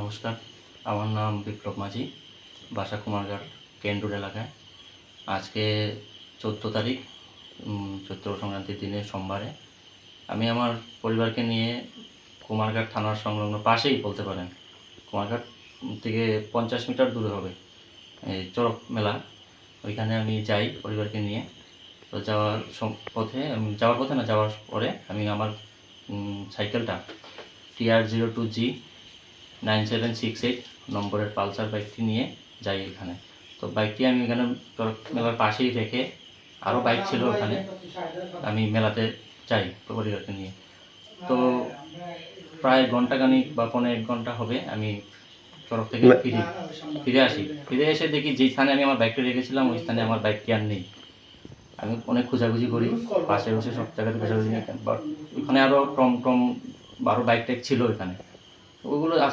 নমস্কার, আমার নাম বিপ্লব মাঝি বাসা কুমারঘাট কেন্দ্র এলাকায়। আজকে চোদ্দ তারিখ চৈত্র সংক্রান্তির দিনে সোমবারে। আমি আমার পরিবারকে নিয়ে কুমারঘাট থানার সংলগ্ন পাশেই, বলতে পারেন, কুমারঘাট থেকে পঞ্চাশ মিটার দূরে হবে, এই চড়ক মেলা। ওইখানে আমি যাই পরিবারকে নিয়ে। তো যাওয়ার পথে যাওয়ার পথে না, যাওয়ার পরে আমি আমার সাইকেলটা TR zero two G nine seven six eight নম্বরের পালসার বাইকটি নিয়ে যাই এখানে। তো বাইকটি আমি এখানে মেলার পাশেই রেখে আরও বাইক ছিল ওখানে আমি মেলাতে যাই পরিবারকে নিয়ে। তো প্রায় ঘন্টাখানিক বা পনেরো এক ঘণ্টা হবে আমি চড়ক থেকে ফিরি ফিরে আসি। ফিরে এসে দেখি যেই স্থানে আমি আমার বাইকটা রেখেছিলাম ওই স্থানে আমার বাইকটি আর নেই। আমি অনেক খোঁজাখুঁজি করি পাশে বসে সব জায়গাতে খোঁজাখুঁজি বাট ওখানে আরও টম টম আরও বাইক টাইক ছিল ওইখানে। ওগুলো আছে